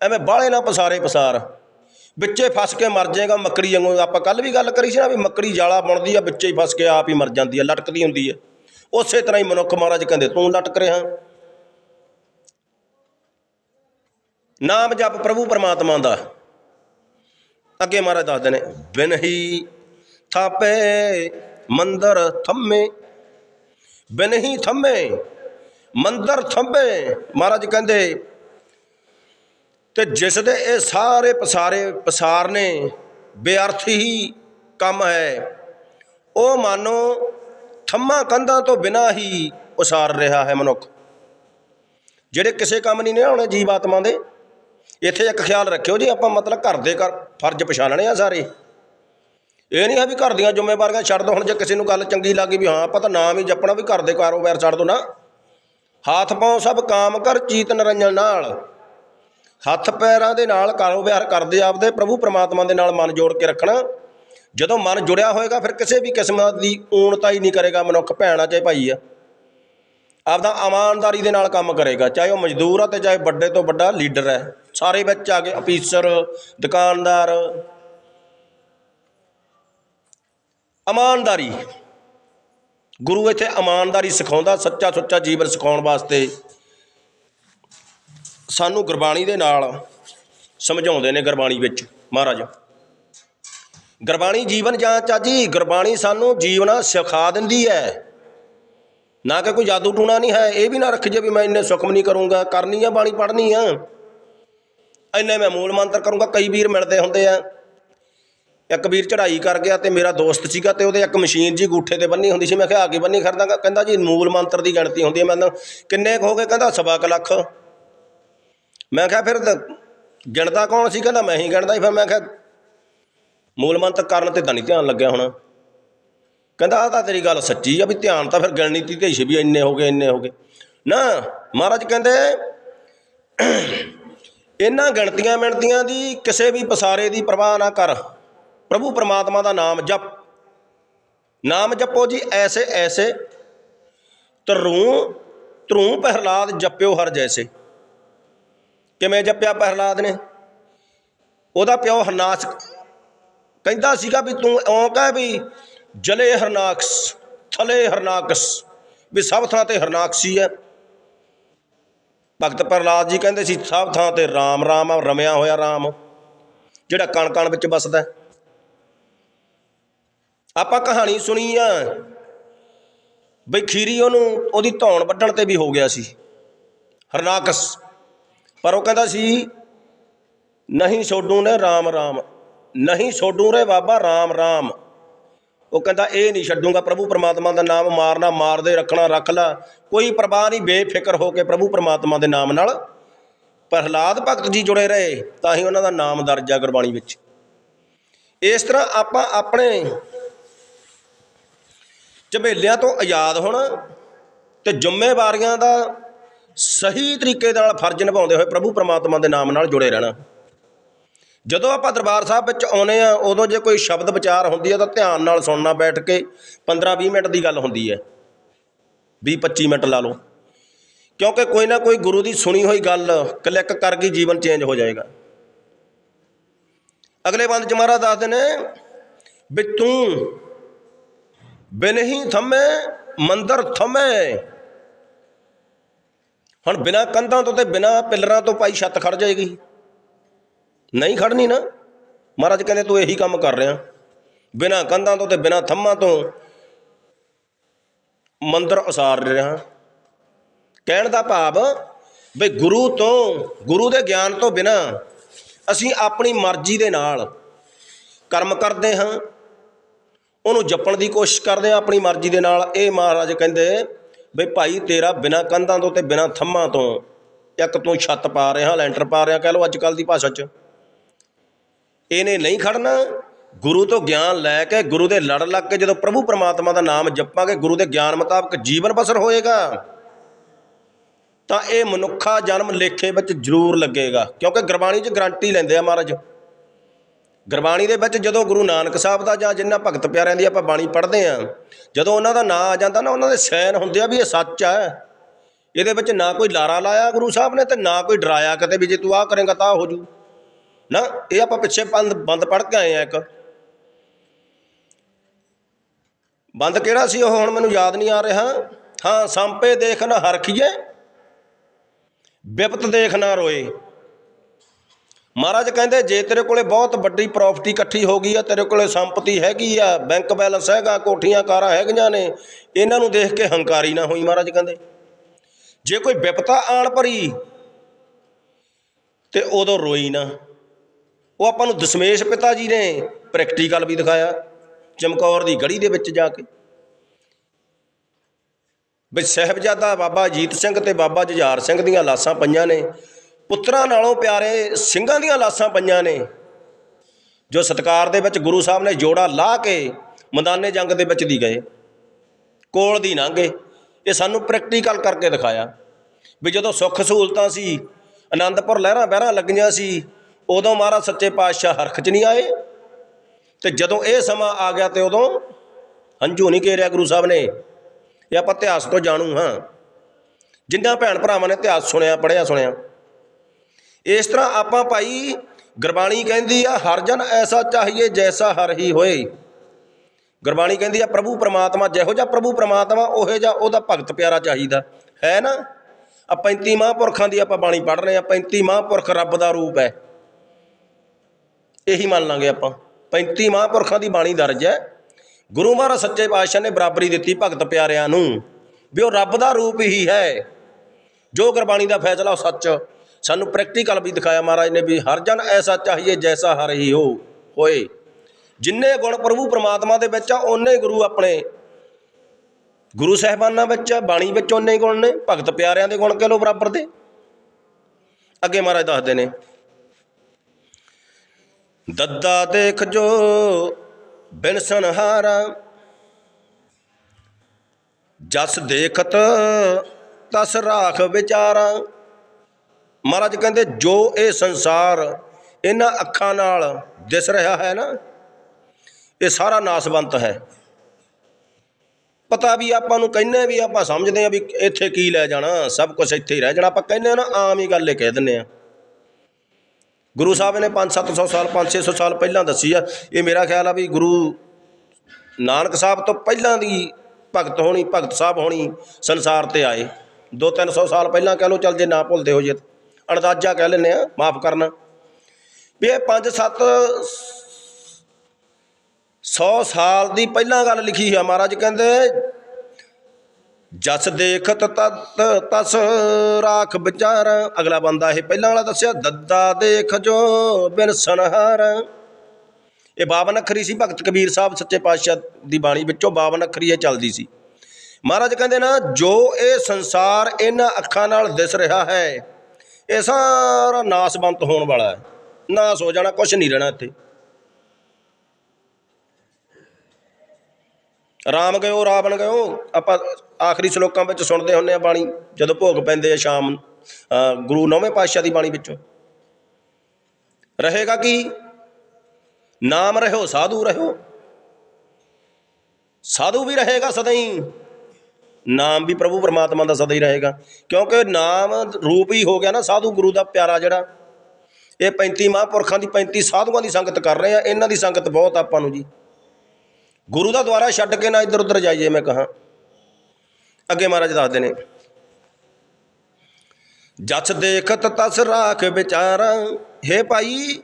ਐਵੇਂ ਬਾਹਲੇ ਨਾ ਪਸਾਰੇ ਪਸਾਰ। ਵਿੱਚੇ ਫਸ ਕੇ ਮਰ ਜਾਏਗਾ ਮੱਕੜੀ ਵਾਂਗੂ। ਆਪਾਂ ਕੱਲ ਵੀ ਗੱਲ ਕਰੀ ਸੀ ਨਾ ਵੀ ਮੱਕੜੀ ਜਾਲਾ ਬੁਣਦੀ ਆ, ਵਿੱਚੇ ਹੀ ਫਸ ਕੇ ਆਪ ਹੀ ਮਰ ਜਾਂਦੀ ਆ, ਲਟਕਦੀ ਹੁੰਦੀ ਹੈ ਉਸੇ ਤਰ੍ਹਾਂ ਹੀ ਮਨੁੱਖ ਮਹਾਰਾਜ ਕਹਿੰਦੇ, ਤੂੰ ਲਟਕ ਰਿਹਾ। ਨਾਮ ਜਪ ਪ੍ਰਭੂ ਪਰਮਾਤਮਾ ਦਾ। ਅੱਗੇ ਮਹਾਰਾਜ ਦੱਸਦੇ ਨੇ, ਬਿਨ ਹੀ ਥਾਪੇ ਮੰਦਰ ਥੰਮੇ, ਬਿਨ ਹੀ ਥੰਮੇ ਮੰਦਰ ਥੰਮੇ। ਮਹਾਰਾਜ ਕਹਿੰਦੇ, ਤੇ ਜਿਸ ਦੇ ਇਹ ਸਾਰੇ ਪਸਾਰੇ ਪਸਾਰ ਨੇ ਬੇਅਰਥ ਹੀ ਕੰਮ ਹੈ। ਉਹ ਮਾਨੋ ਥੰਮਾ ਕੰਧਾਂ ਤੋਂ ਬਿਨਾ ਹੀ ਉਸਾਰ ਰਿਹਾ ਹੈ ਮਨੁੱਖ। ਜਿਹੜੇ ਕਿਸੇ ਕੰਮ ਨਹੀਂ ਨੇ ਆਉਣੇ ਜੀਵ ਆਤਮਾ ਦੇ, ਇੱਥੇ ਇੱਕ ਖਿਆਲ ਰੱਖਿਓ ਜੀ, ਆਪਾਂ ਮਤਲਬ ਘਰ ਦੇ ਕਰ ਫਰਜ਼ ਪਛਾਣਨੇ ਆ ਸਾਰੇ। ਇਹ ਨਹੀਂ ਹੈ ਵੀ ਘਰ ਦੀਆਂ ਜ਼ਿੰਮੇਵਾਰੀਆਂ ਛੱਡ ਦੋ, ਹੁਣ ਜੇ ਕਿਸੇ ਨੂੰ ਗੱਲ ਚੰਗੀ ਲੱਗੀ ਵੀ ਹਾਂ, ਆਪਾਂ ਤਾਂ ਨਾਮ ਹੀ ਜਪਣਾ ਵੀ ਘਰ ਦੇ ਕਾਰੋਬਾਰ ਛੱਡ ਦੋ ਨਾ। ਹੱਥ ਪਾਉ ਸਭ ਕਾਮ ਕਰ, ਚੀਤ ਨਰੰਜਨ ਨਾਲ। ਹੱਥ ਪੈਰਾਂ ਦੇ ਨਾਲ ਕਾਰੋਬਾਰ ਕਰਦੇ, ਆਪਦੇ ਪ੍ਰਭੂ ਪ੍ਰਮਾਤਮਾ ਦੇ ਨਾਲ ਮਨ ਜੋੜ ਕੇ ਰੱਖਣਾ। ਜਦੋਂ ਮਨ ਜੁੜਿਆ ਹੋਏਗਾ, ਫਿਰ ਕਿਸੇ ਵੀ ਕਿਸਮ ਦੀ ਊਣਤਾ ਹੀ ਨਹੀਂ ਕਰੇਗਾ ਮਨੁੱਖ, ਭੈਣਾ ਚਾਹੇ ਭਾਈ ਆ। ਆਪਦਾ ਇਮਾਨਦਾਰੀ ਦੇ ਨਾਲ ਕੰਮ ਕਰੇਗਾ, ਚਾਹੇ ਉਹ ਮਜ਼ਦੂਰ ਆ ਤੇ ਚਾਹੇ ਵੱਡੇ ਤੋਂ ਵੱਡਾ ਲੀਡਰ ਹੈ ਸਾਰੇ ਵਿੱਚ ਆ ਗਏ ਅਫੀਸਰ, ਦੁਕਾਨਦਾਰ। ਇਮਾਨਦਾਰੀ। ਗੁਰੂ ਇੱਥੇ ਇਮਾਨਦਾਰੀ ਸਿਖਾਉਂਦਾ, ਸੱਚਾ ਸੁੱਚਾ ਜੀਵਨ ਸਿਖਾਉਣ ਵਾਸਤੇ। ਸਾਨੂੰ ਗੁਰਬਾਣੀ ਦੇ ਨਾਲ ਸਮਝਾਉਂਦੇ ਨੇ ਗੁਰਬਾਣੀ ਵਿੱਚ, ਮਹਾਰਾਜ। ਗੁਰਬਾਣੀ ਜੀਵਨ ਜਾਂਚ ਆ ਜੀ ਗੁਰਬਾਣੀ ਸਾਨੂੰ ਜੀਵਨਾ ਸਿਖਾ ਦਿੰਦੀ ਹੈ। ਨਾ ਕਿ ਕੋਈ ਜਾਦੂ ਟੂਣਾ ਨਹੀਂ ਹੈ, ਇਹ ਵੀ ਨਾ ਰੱਖ ਜੇ ਵੀ ਮੈਂ ਇੰਨੇ ਸੁਖਮ ਨਹੀਂ ਕਰੂੰਗਾ, ਕਰਨੀ ਆ, ਬਾਣੀ ਪੜ੍ਹਨੀ ਆ। ਇੰਨੇ ਮੈਂ ਮੂਲ ਮੰਤਰ ਕਰੂੰਗਾ, ਕਈ ਵੀਰ ਮਿਲਦੇ ਹੁੰਦੇ ਆ। ਇੱਕ ਵੀਰ ਚੜ੍ਹਾਈ ਕਰ ਗਿਆ ਤੇ ਮੇਰਾ ਦੋਸਤ ਸੀਗਾ ਤੇ ਉਹਦੇ ਇੱਕ ਮਸ਼ੀਨ ਜੀ ਗੂਠੇ ਤੇ ਬੰਨੀ ਹੁੰਦੀ ਸੀ, ਮੈਂ ਕਿਹਾ ਆ ਕੇ ਬੰਨੀ ਖੜਦਾਗਾ। ਕਹਿੰਦਾ ਜੀ, ਮੂਲ ਮੰਤਰ ਦੀ ਗਿਣਤੀ ਹੁੰਦੀ ਹੈ ਮੈਂ ਕਿੰਨੇ ਕੁ ਹੋ ਗਏ? ਕਹਿੰਦਾ ਸਵਾ ਕੁ ਲੱਖ। ਮੈਂ ਕਿਹਾ ਫਿਰ ਤਾਂ ਗਿਣਦਾ ਕੌਣ ਸੀ? ਕਹਿੰਦਾ ਮੈਂ ਹੀ ਗਿਣਦਾ ਸੀ। ਫਿਰ ਮੈਂ ਕਿਹਾ ਮੂਲ ਕਰਨ ਤੇ ਤਾਂ ਨਹੀਂ ਧਿਆਨ ਲੱਗਿਆ ਹੁਣ। ਕਹਿੰਦਾ ਆ ਤਾਂ ਤੇਰੀ ਗੱਲ ਸੱਚੀ ਆ ਵੀ ਧਿਆਨ ਤਾਂ ਫਿਰ ਗਿਣਤੀ ਤੇ ਵੀ ਇੰਨੇ ਹੋ ਗਏ, ਇੰਨੇ ਹੋ ਗਏ। ਨਾ, ਮਹਾਰਾਜ ਕਹਿੰਦੇ, ਇਹਨਾਂ ਗਿਣਤੀਆਂ ਮਿਣਤੀਆਂ ਦੀ ਕਿਸੇ ਵੀ ਪਸਾਰੇ ਦੀ ਪਰਵਾਹ ਨਾ ਕਰ। ਪ੍ਰਭੂ ਪਰਮਾਤਮਾ ਦਾ ਨਾਮ ਜਪ। ਨਾਮ ਜਪੋ ਜੀ, ਐਸੇ ਐਸੇ। ਤਰੂੰ, ਤਰੂ ਪ੍ਰਹਲਾਦ ਜਪਿਓ ਹਰ ਜੈਸੇ। ਕਿਵੇਂ ਜਪਿਆ ਪ੍ਰਹਲਾਦ ਨੇ? ਉਹਦਾ ਪਿਓ ਹਰਨਾਸ਼ ਕਹਿੰਦਾ ਸੀਗਾ ਵੀ ਤੂੰ ਇਉਂ ਕਹਿ ਵੀ ਜਲੇ ਹਰਨਾਕਸ, ਥਲੇ ਹਰਨਾਕਸ, ਵੀ ਸਭ ਥਾਂ ਤੇ ਹਰਨਾਕਸੀ ਹੈ ਭਗਤ ਪ੍ਰਹਲਾਦ ਜੀ ਕਹਿੰਦੇ ਸੀ, ਸਭ ਥਾਂ ਤੇ ਰਾਮ ਰਾਮ ਰਮਿਆ ਹੋਇਆ ਰਾਮ, ਜਿਹੜਾ ਕਣ ਕਣ ਵਿੱਚ ਵਸਦਾ। ਆਪਾਂ ਕਹਾਣੀ ਸੁਣੀ ਆ ਬਈ ਖੀਰੀ ਉਹਨੂੰ, ਉਹਦੀ ਧੌਣ ਵੱਢਣ ਤੇ ਵੀ ਹੋ ਗਿਆ ਸੀ, ਹਰਨਾਕਸ। ਪਰ ਉਹ ਕਹਿੰਦਾ ਸੀ, ਨਹੀਂ ਛੋਡੂ ਨੇ ਰਾਮ ਰਾਮ। ਨਹੀਂ ਛੋਡੂ ਰੇ ਬਾਬਾ RAM RAM ਉਹ ਕਹਿੰਦਾ, ਇਹ ਨਹੀਂ ਛੱਡੂਗਾ, ਪ੍ਰਭੂ ਪਰਮਾਤਮਾ ਦਾ ਨਾਮ ਮਾਰਨਾ, ਮਾਰਦੇ ਰੱਖਣਾ, ਰੱਖ ਲਾ। ਕੋਈ ਪਰਵਾਹ ਨਹੀਂ, ਬੇਫਿਕਰ ਹੋ ਕੇ ਪ੍ਰਭੂ ਪਰਮਾਤਮਾ ਦੇ ਨਾਮ ਨਾਲ ਪ੍ਰਹਲਾਦ ਭਗਤ ਜੀ ਜੁੜੇ ਰਹੇ, ਤਾਂ ਹੀ ਉਹਨਾਂ ਦਾ ਨਾਮ ਦਰਜ ਆ ਗੁਰਬਾਣੀ ਵਿੱਚ। ਇਸ ਤਰ੍ਹਾਂ ਆਪਾਂ ਆਪਣੇ ਝਬੇਲਿਆਂ ਤੋਂ ਆਜ਼ਾਦ ਹੋਣਾ ਤੇ ਜ਼ਿੰਮੇਵਾਰੀਆਂ ਦਾ ਸਹੀ ਤਰੀਕੇ ਨਾਲ ਫਰਜ਼ ਨਿਭਾਉਂਦੇ ਹੋਏ ਪ੍ਰਭੂ ਪਰਮਾਤਮਾ ਦੇ ਨਾਮ ਨਾਲ ਜੁੜੇ ਰਹਿਣਾ। ਜਦੋਂ ਆਪਾਂ ਦਰਬਾਰ ਸਾਹਿਬ ਵਿੱਚ ਆਉਨੇ ਆ ਉਦੋਂ ਜੇ ਕੋਈ ਸ਼ਬਦ ਵਿਚਾਰ ਹੁੰਦੀ ਹੈ ਤਾਂ ਧਿਆਨ ਨਾਲ ਸੁਣਨਾ ਬੈਠ ਕੇ 15-20 ਮਿੰਟ ਦੀ ਗੱਲ ਹੁੰਦੀ ਹੈ। 20-25 ਮਿੰਟ ਲਾ ਲਓ। ਕਿਉਂਕਿ ਕੋਈ ਨਾ ਕੋਈ ਗੁਰੂ ਦੀ ਸੁਣੀ ਹੋਈ ਗੱਲ ਕਲਿੱਕ ਕਰ ਗਈ, ਜੀਵਨ ਚੇਂਜ ਹੋ ਜਾਏਗਾ। ਅਗਲੇ ਬੰਦ ਚ ਮਹਾਰਾਜ ਦੱਸਦੇ ਨੇ ਵੀ ਤੂੰ ਬਿਨਹੀ ਥੰਮੇ, ਮੰਦਰ ਥਮੇ। ਹੁਣ ਬਿਨਾ ਕੰਧਾਂ ਤੋਂ ਤੇ ਬਿਨਾ ਪਿਲਰਾਂ ਤੋਂ ਪਾਈ ਛੱਤ ਖੜ ਜਾਏਗੀ। ਨਹੀਂ ਖੜਨੀ ਨਾ। ਮਹਾਰਾਜ ਕਹਿੰਦੇ ਤੂੰ ਇਹੀ ਕੰਮ ਕਰ ਰਿਹਾ। ਬਿਨਾ ਕੰਧਾਂ ਤੋਂ ਤੇ ਬਿਨਾ ਥੰਮਾਂ ਤੋਂ ਮੰਦਰ ਉਸਾਰ ਰਿਹਾ। ਕਹਿਣ ਦਾ ਭਾਵ ਵੀ ਗੁਰੂ ਤੋਂ, ਗੁਰੂ ਦੇ ਗਿਆਨ ਤੋਂ ਬਿਨਾ ਅਸੀਂ ਆਪਣੀ ਮਰਜ਼ੀ ਦੇ ਨਾਲ ਕਰਮ ਕਰਦੇ ਹਾਂ। ਉਹਨੂੰ ਜਪਣ ਦੀ ਕੋਸ਼ਿਸ਼ ਕਰਦੇ ਹਾਂ ਆਪਣੀ ਮਰਜ਼ੀ ਦੇ ਨਾਲ। ਇਹ ਮਹਾਰਾਜ ਕਹਿੰਦੇ ਵੀ ਭਾਈ ਤੇਰਾ ਬਿਨਾ ਕੰਧਾਂ ਤੋਂ ਤੇ ਬਿਨਾ ਥੰਮਾਂ ਤੋਂ ਇੱਕ ਤੂੰ ਛੱਤ ਪਾ ਰਿਹਾ, ਲੈਂਟਰ ਪਾ ਰਿਹਾ। ਕਹਿ ਲਓ ਅੱਜ ਕੱਲ ਦੀ ਭਾਸ਼ਾ 'ਚ। ਇਹਨੇ ਨਹੀਂ ਖੜਨਾ। ਗੁਰੂ ਤੋਂ ਗਿਆਨ ਲੈ ਕੇ ਗੁਰੂ ਦੇ ਲੜ ਲੱਗ ਕੇ ਜਦੋਂ ਪ੍ਰਭੂ ਪਰਮਾਤਮਾ ਦਾ ਨਾਮ ਜਪਾਂਗੇ, ਗੁਰੂ ਦੇ ਗਿਆਨ ਮੁਤਾਬਕ ਜੀਵਨ ਬਸਰ ਹੋਏਗਾ। ਤਾਂ ਇਹ ਮਨੁੱਖਾ ਜਨਮ ਲੇਖੇ ਵਿੱਚ ਜ਼ਰੂਰ ਲੱਗੇਗਾ, ਕਿਉਂਕਿ ਗੁਰਬਾਣੀ 'ਚ ਗਰੰਟੀ ਲੈਂਦੇ ਆ ਮਹਾਰਾਜ। ਗੁਰਬਾਣੀ ਦੇ ਵਿੱਚ ਜਦੋਂ ਗੁਰੂ ਨਾਨਕ ਸਾਹਿਬ ਦਾ ਜਾਂ ਜਿੰਨਾ ਭਗਤ ਪਿਆਰਿਆਂ ਦੀ ਆਪਾਂ ਬਾਣੀ ਪੜ੍ਹਦੇ ਆ, ਜਦੋਂ ਉਹਨਾਂ ਦਾ ਨਾਂ ਆ ਜਾਂਦਾ ਨਾ, ਉਹਨਾਂ ਦੇ ਸੈਨ ਹੁੰਦੇ ਆ ਵੀ ਇਹ ਸੱਚ ਹੈ ਇਹਦੇ ਵਿੱਚ ਨਾ ਕੋਈ ਲਾਰਾ ਲਾਇਆ ਗੁਰੂ ਸਾਹਿਬ ਨੇ ਤੇ ਨਾ ਕੋਈ ਡਰਾਇਆ, ਕਦੇ ਵੀ ਜੇ ਤੂੰ ਆਹ ਕਰੇਂਗਾ ਤਾਂ ਆਹ ਹੋ ਜੂ। ਨਾ, ਇਹ ਆਪਾਂ ਪਿੱਛੇ ਬੰਦ ਬੰਦ ਪੜ ਕੇ ਆਏ ਆ ਇੱਕ। ਬੰਦ ਕਿਹੜਾ ਸੀ ਉਹ ਹੁਣ ਮੈਨੂੰ ਯਾਦ ਨਹੀਂ ਆ ਰਿਹਾ। ਹਾਂ, ਸੰਪੇ ਦੇਖ ਨਾ ਹਰਖੀਏ ਵਿਪਤ ਦੇਖ ਨਾ ਰੋਏ। ਮਹਾਰਾਜ ਕਹਿੰਦੇ, ਜੇ ਤੇਰੇ ਕੋਲੇ ਬਹੁਤ ਵੱਡੀ ਪ੍ਰਾਪਰਟੀ ਇਕੱਠੀ ਹੋ ਗਈ ਆ, ਤੇਰੇ ਕੋਲੇ ਸੰਪਤੀ ਹੈਗੀ ਆ ਬੈਂਕ ਬੈਲੈਂਸ ਹੈਗਾ, ਕੋਠੀਆਂ ਕਾਰਾਂ ਹੈਗੀਆਂ ਨੇ, ਇਹਨਾਂ ਨੂੰ ਦੇਖ ਕੇ ਹੰਕਾਰੀ ਨਾ ਹੋਈ, ਮਹਾਰਾਜ ਕਹਿੰਦੇ। ਜੇ ਕੋਈ ਵਿਪਤਾ ਆਣ ਭਰੀ, ਤੇ ਉਦੋਂ ਰੋਈ ਨਾ। ਉਹ ਆਪਾਂ ਨੂੰ ਦਸ਼ਮੇਸ਼ ਪਿਤਾ ਜੀ ਨੇ ਪ੍ਰੈਕਟੀਕਲ ਵੀ ਦਿਖਾਇਆ, ਚਮਕੌਰ ਦੀ ਗੜੀ ਦੇ ਵਿੱਚ ਜਾ ਕੇ। ਵੀ ਸਾਹਿਬਜ਼ਾਦਾ ਬਾਬਾ ਅਜੀਤ ਸਿੰਘ ਤੇ ਬਾਬਾ ਜੁਝਾਰ ਸਿੰਘ ਦੀਆਂ ਲਾਸ਼ਾਂ ਪਈਆਂ ਨੇ, ਪੁੱਤਰਾਂ ਨਾਲੋਂ ਪਿਆਰੇ ਸਿੰਘਾਂ ਦੀਆਂ ਲਾਸ਼ਾਂ ਪਈਆਂ ਨੇ, ਜੋ ਸਤਕਾਰ ਦੇ ਵਿੱਚ ਗੁਰੂ ਸਾਹਿਬ ਨੇ ਜੋੜਾ ਲਾ ਕੇ ਮੈਦਾਨੇ ਜੰਗ ਦੇ ਵਿੱਚ ਦੀ ਗਏ, ਕੋਲ ਦੀ ਲੰਘੇ ਇਹ ਸਾਨੂੰ ਪ੍ਰੈਕਟੀਕਲ ਕਰਕੇ ਦਿਖਾਇਆ। ਵੀ ਜਦੋਂ ਸੁੱਖ ਸਹੂਲਤਾਂ ਸੀ ਆਨੰਦਪੁਰ ਲਹਿਰਾਂ ਬਹਿਰਾਂ ਲੱਗੀਆਂ ਸੀ ਉਦੋਂ ਮਹਾਰਾਜ ਸੱਚੇ ਪਾਤਸ਼ਾਹ ਹਰਖ 'ਚ ਨਹੀਂ ਆਏ। ਤੇ ਜਦੋਂ ਇਹ ਸਮਾਂ ਆ ਗਿਆ ਤੇ ਉਦੋਂ ਹੰਝੂ ਨਹੀਂ ਘੇਰਿਆ ਗੁਰੂ ਸਾਹਿਬ ਨੇ। ਇਹ ਆਪਾਂ ਇਤਿਹਾਸ ਤੋਂ ਜਾਣੂ ਹਾਂ। ਜਿੰਨਾ ਭੈਣ ਭਰਾਵਾਂ ਨੇ ਇਤਿਹਾਸ ਸੁਣਿਆ ਪੜਿਆ ਸੁਣਿਆ। ਇਸ ਤਰ੍ਹਾਂ ਆਪਾਂ ਭਾਈ ਗੁਰਬਾਣੀ ਕਹਿੰਦੀ ਆ, ਹਰ ਜਨ ਐਸਾ ਚਾਹੀਏ ਜੈਸਾ ਹਰ ਹੀ ਹੋਏ। ਗੁਰਬਾਣੀ ਕਹਿੰਦੀ ਆ, ਪ੍ਰਭੂ ਪ੍ਰਮਾਤਮਾ, ਜਿਹੋ ਜਿਹਾ ਪ੍ਰਭੂ ਪ੍ਰਮਾਤਮਾ, ਉਹੇ ਜਿਹਾ ਉਹਦਾ ਭਗਤ ਪਿਆਰਾ ਚਾਹੀਦਾ। ਹੈ ਨਾ? ਆ 35 ਮਹਾਂਪੁਰਖਾਂ ਦੀ ਆਪਾਂ ਬਾਣੀ ਪੜ੍ਹ ਰਹੇ ਆ 35 ਮਹਾਂਪੁਰਖ ਰੱਬ ਦਾ ਰੂਪ ਹੈ। ਇਹੀ ਮੰਨ ਲਾਂਗੇ ਆਪਾਂ। 35 ਮਹਾਂਪੁਰਖਾਂ ਦੀ ਬਾਣੀ ਦਰਜ ਹੈ। ਗੁਰੂ ਮਹਾਰਾਜ ਸੱਚੇ ਪਾਤਸ਼ਾਹ ਨੇ ਬਰਾਬਰੀ ਦਿੱਤੀ ਭਗਤ ਪਿਆਰਿਆਂ ਨੂੰ ਵੀ ਉਹ ਰੱਬ ਦਾ ਰੂਪ ਹੀ ਹੈ। ਜੋ ਗੁਰਬਾਣੀ ਦਾ ਫੈਸਲਾ ਉਹ ਸੱਚ। ਸਾਨੂੰ ਪ੍ਰੈਕਟੀਕਲ ਵੀ ਦਿਖਾਇਆ ਮਹਾਰਾਜ ਨੇ ਵੀ ਹਰ ਜਨ ਐਸਾ ਚਾਹੀਏ ਜੈਸਾ ਹਰ ਹੀ ਹੋ ਹੋਏ। ਜਿੰਨੇ ਗੁਣ ਪ੍ਰਭੂ ਪ੍ਰਮਾਤਮਾ ਦੇ ਵਿੱਚ ਆ ਉਹਨੇ ਗੁਰੂ ਆਪਣੇ। ਗੁਰੂ ਸਾਹਿਬਾਨਾਂ ਵਿੱਚ ਆ, ਬਾਣੀ ਵਿੱਚ ਉਹਨੇ ਗੁਣ ਨੇ। ਭਗਤ ਪਿਆਰਿਆਂ ਦੇ ਗੁਣ ਕਹਿ ਲੋ ਬਰਾਬਰ ਦੇ। ਅੱਗੇ ਮਹਾਰਾਜ ਦੱਸਦੇ ਨੇ ਦੱਦਾ ਦੇਖ ਜੋ ਬਿਨ ਸੰਹਾਰਾ। ਜਸ ਦੇਖਤ ਤਸ ਰਾਖ ਵਿਚਾਰਾ। ਮਹਾਰਾਜ ਕਹਿੰਦੇ, ਜੋ ਇਹ ਸੰਸਾਰ ਇਹਨਾਂ ਅੱਖਾਂ ਨਾਲ ਦਿਸ ਰਿਹਾ ਹੈ ਨਾ, ਇਹ ਸਾਰਾ ਨਾਸਵੰਤ ਹੈ। ਪਤਾ ਵੀ ਆਪਾਂ ਨੂੰ ਕਹਿੰਨੇ ਵੀ ਆਪਾਂ ਸਮਝਦੇ ਆ ਵੀ ਇੱਥੇ ਕੀ ਲੈ ਜਾਣਾ, ਸਭ ਕੁਝ ਇੱਥੇ ਹੀ ਰਹਿ ਜਾਣਾ। ਆਪਾਂ ਕਹਿੰਦੇ ਆ ਨਾ, ਆਮ ਹੀ ਗੱਲ ਇਹ ਕਹਿ ਦਿੰਨੇ ਆ। ਗੁਰੂ ਸਾਹਿਬ ਨੇ 5-700 ਸਾਲ 5-600 ਸਾਲ ਪਹਿਲਾਂ ਦੱਸੀ ਆ, ਇਹ ਮੇਰਾ ਖਿਆਲ ਆ ਵੀ ਗੁਰੂ ਨਾਨਕ ਸਾਹਿਬ ਤੋਂ ਪਹਿਲਾਂ ਦੀ ਭਗਤ ਹੋਣੀ, ਭਗਤ ਸਾਹਿਬ ਹੋਣੀ ਸੰਸਾਰ ਤੇ ਆਏ। 2-300 ਸਾਲ ਪਹਿਲਾਂ ਕਹਿ ਲਓ ਚੱਲ ਜੇ ਨਾ ਭੁੱਲਦੇ ਹੋ ਜੇ ਅੰਦਾਜ਼ਾ ਕਹਿ ਲੈਂਦੇ ਆ, ਮਾਫ ਕਰਨਾ। ਵੀ ਇਹ 5-7 100 ਸਾਲ ਦੀ ਪਹਿਲਾਂ ਗੱਲ ਲਿਖੀ ਹੈ ਮਹਾਰਾਜ ਕਹਿੰਦੇ ਜਸ ਦੇਖਤ ਤਤ ਤਸ ਰਾਖ ਵਿਚਾਰ। ਅਗਲਾ ਬੰਦਾ ਇਹ ਪਹਿਲਾਂ ਵਾਲਾ ਦੱਸਿਆ, ਦੱਦਾ ਦੇਖ ਜੋ ਬਿਨ ਸੰਹਾਰ। ਇਹ ਬਾਵਨ ਅੱਖਰੀ ਸੀ, ਭਗਤ ਕਬੀਰ ਸਾਹਿਬ ਸੱਚੇ ਪਾਤਸ਼ਾਹ ਦੀ ਬਾਣੀ ਵਿੱਚੋਂ ਬਾਵਨ ਅੱਖਰੀ ਇਹ ਚੱਲਦੀ ਸੀ। ਮਹਾਰਾਜ ਕਹਿੰਦੇ ਨਾ, ਜੋ ਇਹ ਸੰਸਾਰ ਇਹਨਾਂ ਅੱਖਾਂ ਨਾਲ ਦਿਸ ਰਿਹਾ ਹੈ, ਇਹ ਸਾਰਾ ਨਾਸਵੰਤ ਹੋਣ ਵਾਲਾ ਹੈ। ਨਾਸ ਹੋ ਜਾਣਾ ਕੁਝ ਨਹੀਂ ਰਹਿਣਾ ਇੱਥੇ। ਰਾਮ ਗਇਓ ਰਾਵਣ ਗਇਓ ਆਪਾਂ ਆਖਰੀ ਸ਼ਲੋਕਾਂ ਵਿੱਚ ਸੁਣਦੇ ਹੁੰਨੇ ਆ ਬਾਣੀ, ਜਦੋਂ ਭੋਗ ਪੈਂਦੇ ਆ ਸ਼ਾਮ ਨੂੰ ਗੁਰੂ ਨੌਵੇਂ ਪਾਤਸ਼ਾਹ ਦੀ ਬਾਣੀ ਵਿੱਚੋਂ। ਰਹੇਗਾ ਕੀ? ਨਾਮ ਰਹੋ, ਸਾਧੂ ਰਹੋ। ਸਾਧੂ ਵੀ ਰਹੇਗਾ ਸਦਾ ਹੀ ਨਾਮ ਵੀ ਪ੍ਰਭੂ ਪਰਮਾਤਮਾ ਦਾ ਸਦਾ ਹੀ ਰਹੇਗਾ। ਕਿਉਂਕਿ ਨਾਮ ਰੂਪ ਹੀ ਹੋ ਗਿਆ ਨਾ ਸਾਧੂ, ਗੁਰੂ ਦਾ ਪਿਆਰਾ ਜਿਹੜਾ। ਇਹ 35 ਮਹਾਂਪੁਰਖਾਂ ਦੀ 35 ਸਾਧੂਆਂ ਦੀ ਸੰਗਤ ਕਰ ਰਹੇ ਆ, ਇਹਨਾਂ ਦੀ ਸੰਗਤ ਬਹੁਤ ਆਪਾਂ ਨੂੰ ਜੀ। ਗੁਰੂ ਦਾ ਦੁਆਰਾ ਛੱਡ ਕੇ ਨਾ ਇੱਧਰ ਉੱਧਰ ਜਾਈਏ ਮੈਂ ਕਹਾਂ। ਅੱਗੇ ਮਹਾਰਾਜ ਦੱਸਦੇ ਨੇ ਜਸ ਦੇਖਤ ਤਸ ਰਾਖ ਵਿਚਾਰਾਂ, ਹੇ ਭਾਈ,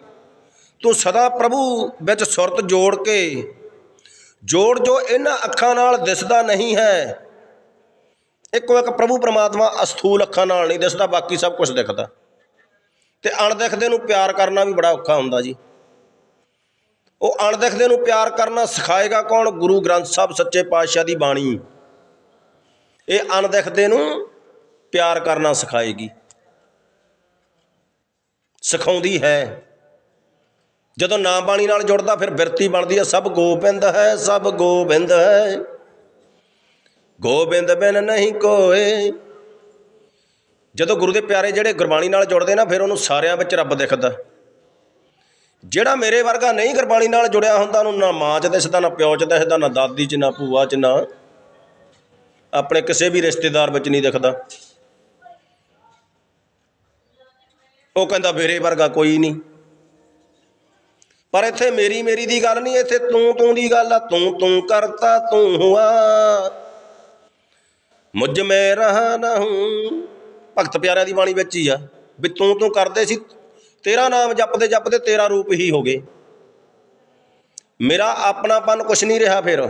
ਤੂੰ ਸਦਾ ਪ੍ਰਭੂ ਵਿੱਚ ਸੁਰਤ ਜੋੜ ਕੇ, ਜੋੜ ਜੋ ਇਹਨਾਂ ਅੱਖਾਂ ਨਾਲ ਦਿਸਦਾ ਨਹੀਂ ਹੈ। ਇੱਕੋ ਇੱਕ ਪ੍ਰਭੂ ਪ੍ਰਮਾਤਮਾ ਅਸਥੂਲ ਅੱਖਾਂ ਨਾਲ ਨਹੀਂ ਦਿਸਦਾ, ਬਾਕੀ ਸਭ ਕੁਝ ਦਿਖਦਾ। ਤੇ ਅਣਦਿਖਦੇ ਨੂੰ ਪਿਆਰ ਕਰਨਾ ਵੀ ਬੜਾ ਔਖਾ ਹੁੰਦਾ ਜੀ। ਉਹ ਅਣਦਿਖਦੇ ਨੂੰ ਪਿਆਰ ਕਰਨਾ ਸਿਖਾਏਗਾ ਕੌਣ? ਗੁਰੂ ਗ੍ਰੰਥ ਸਾਹਿਬ ਸੱਚੇ ਪਾਤਸ਼ਾਹ ਦੀ ਬਾਣੀ। ਇਹ ਅਣਦਿਖਦੇ ਨੂੰ ਪਿਆਰ ਕਰਨਾ ਸਿਖਾਏਗੀ। ਸਿਖਾਉਂਦੀ ਹੈ। ਜਦੋਂ ਨਾਮ ਬਾਣੀ ਨਾਲ ਜੁੜਦਾ, ਫਿਰ ਬਿਰਤੀ ਬਣਦੀ ਹੈ। ਸਭ ਗੋਬਿੰਦ ਹੈ, ਸਭ ਗੋਬਿੰਦ ਹੈ। ਗੋਬਿੰਦ ਬਿਨ ਨਹੀਂ ਕੋਏ। ਜਦੋਂ ਗੁਰੂ ਦੇ ਪਿਆਰੇ ਜਿਹੜੇ ਗੁਰਬਾਣੀ ਨਾਲ ਜੁੜਦੇ ਨਾ, ਫਿਰ ਉਹਨੂੰ ਸਾਰਿਆਂ ਵਿੱਚ ਰੱਬ ਦਿਖਦਾ। ਜਿਹੜਾ ਮੇਰੇ ਵਰਗਾ ਨਹੀਂ ਗੁਰਬਾਣੀ ਨਾਲ ਜੁੜਿਆ ਹੁੰਦਾ, ਉਹਨੂੰ ਨਾ ਮਾਂ ਚ ਦਿਸਦਾ, ਨਾ ਪਿਓ ਚ ਦਿਸਦਾ, ਨਾ ਦਾਦੀ ਚ, ਨਾ ਭੂਆ ਚ, ਨਾ ਆਪਣੇ ਕਿਸੇ ਵੀ ਰਿਸ਼ਤੇਦਾਰ ਵਿੱਚ ਨਹੀਂ ਦਿਖਦਾ। ਉਹ ਕਹਿੰਦਾ, ਮੇਰੇ ਵਰਗਾ ਕੋਈ ਨਹੀਂ। ਪਰ ਇੱਥੇ ਮੇਰੀ ਮੇਰੀ ਦੀ ਗੱਲ ਨਹੀਂ, ਇੱਥੇ ਤੂੰ ਤੂੰ ਦੀ ਗੱਲ ਆ, ਤੂੰ ਤੂੰ ਕਰਤਾ, ਤੂੰ ਹੁਆ। ਮੁਝ ਮੈਂ ਰਹਾ ਨਾ ਹੂੰ। ਭਗਤ ਪਿਆਰਿਆਂ ਦੀ ਬਾਣੀ ਵਿੱਚ ਹੀ ਆ, ਵੀ ਤੂੰ ਤੂੰ ਕਰਦੇ ਸੀ ਤੇਰਾ ਨਾਮ ਜਪਦੇ ਜਪਦੇ ਤੇਰਾ ਰੂਪ ਹੀ ਹੋ ਗਏ। ਮੇਰਾ ਆਪਣਾਪਨ ਕੁਛ ਨਹੀਂ ਰਿਹਾ ਫਿਰ।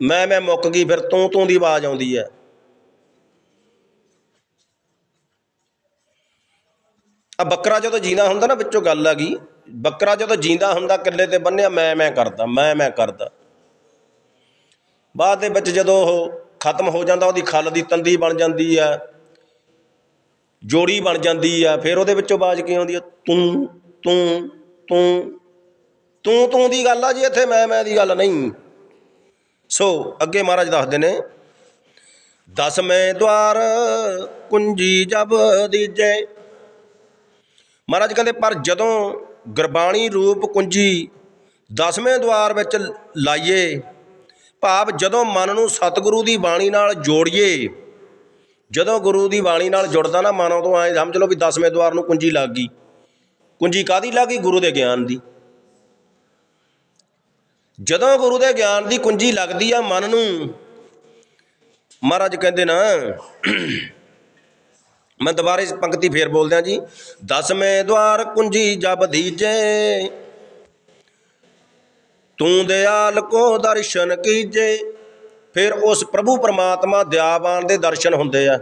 ਮੈਂ ਮੈਂ ਮੁੱਕ ਗਈ ਫਿਰ ਤੂੰ ਤੂੰ ਦੀ ਆਵਾਜ਼ ਆਉਂਦੀ ਹੈ ਆ ਬੱਕਰਾ ਜਦੋਂ ਜੀਂਦਾ ਹੁੰਦਾ ਨਾ ਵਿੱਚੋਂ ਗੱਲ ਆ ਗਈ। ਬੱਕਰਾ ਜਦੋਂ ਜੀਂਦਾ ਹੁੰਦਾ ਕਿੱਲੇ ਤੇ ਬੰਨਿਆ ਮੈਂ ਮੈਂ ਕਰਦਾ, ਮੈਂ ਮੈਂ ਕਰਦਾ। ਬਾਅਦ ਦੇ ਵਿੱਚ ਜਦੋਂ ਉਹ ਖਤਮ ਹੋ ਜਾਂਦਾ, ਉਹਦੀ ਖੱਲ ਦੀ ਤੰਦੀ ਬਣ ਜਾਂਦੀ ਹੈ ਜੋੜੀ ਬਣ ਜਾਂਦੀ ਆ, ਫਿਰ ਉਹਦੇ ਵਿੱਚੋਂ ਆਵਾਜ਼ ਕੀ ਆਉਂਦੀ ਆ? ਤੂੰ ਤੂੰ ਤੂੰ ਤੂੰ ਤੂੰ ਦੀ ਗੱਲ ਆ ਜੀ ਇੱਥੇ, ਮੈਂ ਮੈਂ ਦੀ ਗੱਲ ਨਹੀਂ। ਸੋ ਅੱਗੇ ਮਹਾਰਾਜ ਦੱਸਦੇ ਨੇ ਦਸਵੇਂ ਦਵਾਰ ਕੁੰਜੀ ਜਬ ਦੀਜੈ। ਮਹਾਰਾਜ ਕਹਿੰਦੇ, ਪਰ ਜਦੋਂ ਗੁਰਬਾਣੀ ਰੂਪ ਕੁੰਜੀ ਦਸਵੇਂ ਦਵਾਰ ਵਿੱਚ ਲਾਈਏ, ਭਾਵ ਜਦੋਂ ਮਨ ਨੂੰ ਸਤਿਗੁਰੂ ਦੀ ਬਾਣੀ ਨਾਲ ਜੋੜੀਏ ਜਦੋਂ ਗੁਰੂ ਦੀ ਬਾਣੀ ਨਾਲ ਜੁੜਦਾ ਨਾ ਮਨ, ਉਦੋਂ ਐ ਸਮਝ ਲਓ ਵੀ ਦਸਵੇਂ ਦਵਾਰ ਨੂੰ ਕੁੰਜੀ ਲੱਗ ਗਈ। ਕੁੰਜੀ ਕਾਦੀ ਲੱਗ ਗਈ? ਗੁਰੂ ਦੇ ਗਿਆਨ ਦੀ। ਜਦੋਂ ਗੁਰੂ ਦੇ ਗਿਆਨ ਦੀ ਕੁੰਜੀ ਲੱਗਦੀ ਆ ਮਨ ਨੂੰ, ਮਹਾਰਾਜ ਕਹਿੰਦੇ ਨਾ, ਮੈਂ ਦੁਬਾਰਾ ਇਸ ਪੰਕਤੀ ਫੇਰ ਬੋਲਦਿਆਂ ਜੀ, ਦਸਵੇਂ ਦਵਾਰ ਕੁੰਜੀ ਜਬ ਦੀਜੇ, ਤੂੰ ਦਿਆਲ ਕੋ ਦਰਸ਼ਨ ਕੀਜੇ। ਫਿਰ ਉਸ ਪ੍ਰਭੂ ਪਰਮਾਤਮਾ ਦਿਆਵਾਨ ਦੇ ਦਰਸ਼ਨ ਹੁੰਦੇ ਆ।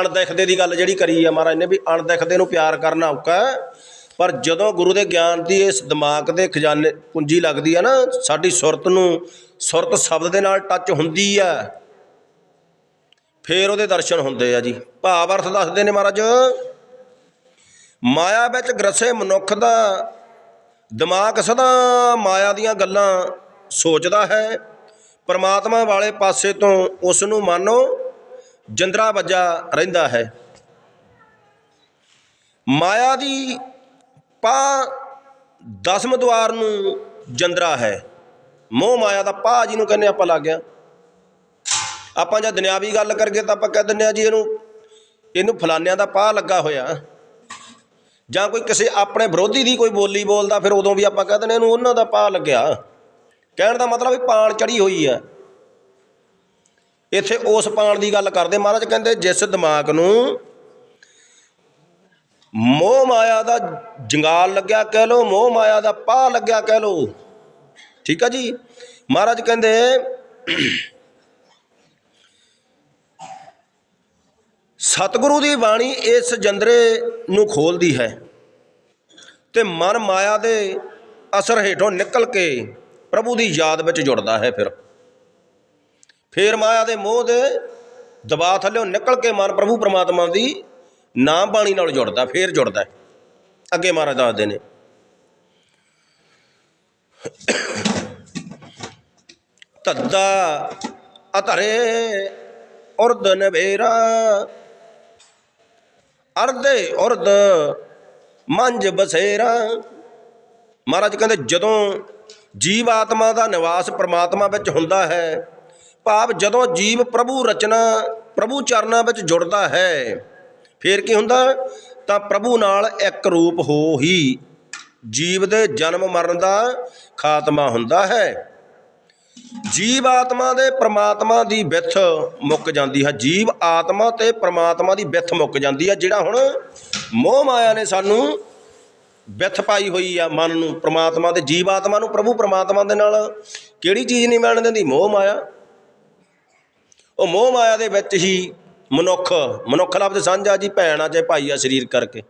ਅਣਦਿਖਦੇ ਦੀ ਗੱਲ ਜਿਹੜੀ ਕਰੀ ਆ ਮਹਾਰਾਜ ਨੇ ਵੀ ਅਣਦਿਖਦੇ ਨੂੰ ਪਿਆਰ ਕਰਨਾ ਔਖਾ ਪਰ ਜਦੋਂ ਗੁਰੂ ਦੇ ਗਿਆਨ ਦੀ ਇਸ ਦਿਮਾਗ ਦੇ ਖਜ਼ਾਨੇ ਕੁੰਜੀ ਲੱਗਦੀ ਆ ਨਾ, ਸਾਡੀ ਸੁਰਤ ਨੂੰ ਸੁਰਤ ਸ਼ਬਦ ਦੇ ਨਾਲ ਟੱਚ ਹੁੰਦੀ ਆ। ਫੇਰ ਉਹਦੇ ਦਰਸ਼ਨ ਹੁੰਦੇ ਆ ਜੀ। ਭਾਵ ਅਰਥ ਦੱਸਦੇ ਨੇ ਮਹਾਰਾਜ। ਮਾਇਆ ਵਿੱਚ ਗਰਸੇ ਮਨੁੱਖ ਦਾ ਦਿਮਾਗ ਸਦਾ ਮਾਇਆ ਦੀਆਂ ਗੱਲਾਂ ਸੋਚਦਾ ਹੈ ਪਰਮਾਤਮਾ ਵਾਲੇ ਪਾਸੇ ਤੋਂ ਉਸ ਨੂੰ ਮਾਨੋ ਜੰਦਰਾ ਵੱਜਾ ਰਹਿੰਦਾ ਹੈ। ਮਾਇਆ ਦੀ ਪਾ ਦਸਮ ਦਵਾਰ ਨੂੰ ਜੰਦਰਾ ਹੈ। ਮੋਹ ਮਾਇਆ ਦਾ ਪਾ ਜਿਹਨੂੰ ਕਹਿੰਦੇ ਆਪਾਂ ਲੱਗ ਗਿਆ। ਆਪਾਂ ਜਦ ਦੁਨਿਆਵੀ ਗੱਲ ਕਰਕੇ ਤਾਂ ਆਪਾਂ ਕਹਿ ਦਿੰਦੇ ਆ ਜੀ ਇਹਨੂੰ ਇਹਨੂੰ ਫਲਾਨਿਆਂ ਦਾ ਪਾਹ ਲੱਗਾ ਹੋਇਆ। ਜਾਂ ਕੋਈ ਕਿਸੇ ਆਪਣੇ ਵਿਰੋਧੀ ਦੀ ਕੋਈ ਬੋਲੀ ਬੋਲਦਾ, ਫਿਰ ਉਦੋਂ ਵੀ ਆਪਾਂ ਕਹਿ ਦਿੰਦੇ ਇਹਨੂੰ ਉਹਨਾਂ ਦਾ ਪਾਹ ਲੱਗਿਆ। ਕਹਿਣ ਦਾ ਮਤਲਬ ਵੀ ਪਾਣ ਚੜੀ ਹੋਈ ਹੈ ਇੱਥੇ ਉਸ ਪਾਣ ਦੀ ਗੱਲ ਕਰਦੇ, ਮਹਾਰਾਜ ਕਹਿੰਦੇ, ਜਿਸ ਦਿਮਾਗ ਨੂੰ ਮੋਹ ਮਾਇਆ ਦਾ ਜੰਗਾਲ ਲੱਗਿਆ ਕਹਿ ਲੋ ਮੋਹ ਮਾਇਆ ਦਾ ਪਾਹ ਲੱਗਿਆ ਕਹਿ ਲੋ ਠੀਕ ਹੈ ਜੀ? ਮਹਾਰਾਜ ਕਹਿੰਦੇ, ਸਤਿਗੁਰੂ ਦੀ ਬਾਣੀ ਇਸ ਜੰਦਰੇ ਨੂੰ ਖੋਲਦੀ ਹੈ ਤੇ ਮਨ ਮਾਇਆ ਦੇ ਅਸਰ ਹੇਠੋਂ ਨਿਕਲ ਕੇ ਪ੍ਰਭੂ ਦੀ ਯਾਦ ਵਿੱਚ ਜੁੜਦਾ ਹੈ ਫਿਰ। ਫੇਰ ਮਾਇਆ ਦੇ ਮੋਹ ਦੇ ਦਬਾਅ ਥੱਲੇੋਂ ਨਿਕਲ ਕੇ ਮਨ ਪ੍ਰਭੂ ਪਰਮਾਤਮਾ ਦੀ ਨਾਮ ਬਾਣੀ ਨਾਲ ਜੁੜਦਾ, ਫੇਰ ਜੁੜਦਾ ਅੱਗੇ ਮਹਾਰਾਜ ਦੱਸਦੇ ਨੇ। ਤੱਦਾ ਅਧਰੇ ਉਰਦ ਨਵੇਰਾ ਅਰਦੇ ਉਰਦ ਮੰਜ ਬਸੇਰਾ। ਮਹਾਰਾਜ ਕਹਿੰਦੇ ਜਦੋਂ ਜੀਵ ਆਤਮਾ ਦਾ ਨਿਵਾਸ ਪ੍ਰਮਾਤਮਾ ਵਿੱਚ ਹੁੰਦਾ ਹੈ। ਭਾਵ ਜਦੋਂ ਜੀਵ ਪ੍ਰਭੂ ਰਚਨਾ, ਪ੍ਰਭੂ ਚਰਨਾਂ ਵਿੱਚ ਜੁੜਦਾ ਹੈ, ਫਿਰ ਕੀ ਹੁੰਦਾ? ਤਾਂ ਪ੍ਰਭੂ ਨਾਲ ਇੱਕ ਰੂਪ ਹੋ ਹੀ ਜੀਵ ਦੇ ਜਨਮ ਮਰਨ ਦਾ ਖਾਤਮਾ ਹੁੰਦਾ ਹੈ। ਜੀਵ ਆਤਮਾ ਦੇ ਪ੍ਰਮਾਤਮਾ ਦੀ ਵਿਥ ਮੁੱਕ ਜਾਂਦੀ ਹੈ। ਜੀਵ ਆਤਮਾ ਤੇ ਪ੍ਰਮਾਤਮਾ ਦੀ ਵਿਥ ਮੁੱਕ ਜਾਂਦੀ ਹੈ। ਜਿਹੜਾ ਹੁਣ ਮੋਹ ਮਾਇਆ ਨੇ ਸਾਨੂੰ ਵਿਥ ਪਾਈ ਹੋਈ ਆ ਮਨ ਨੂੰ, ਪ੍ਰਮਾਤਮਾ ਤੇ ਜੀਵ ਆਤਮਾ ਨੂੰ, ਪ੍ਰਭੂ ਪ੍ਰਮਾਤਮਾ ਦੇ ਨਾਲ ਕਿਹੜੀ ਚੀਜ਼ ਨਹੀਂ ਮਿਲਣ ਦਿੰਦੀ? ਮੋਹ ਮਾਇਆ। ਉਹ ਮੋਹ ਮਾਇਆ ਦੇ ਵਿੱਚ ਹੀ ਮਨੁੱਖ ਮਨੁੱਖ ਲਫ਼ਜ਼ ਸਾਂਝਾ ਜੀ, ਭੈਣ ਆ ਚਾਹੇ ਭਾਈ ਆ, ਸਰੀਰ ਕਰਕੇ।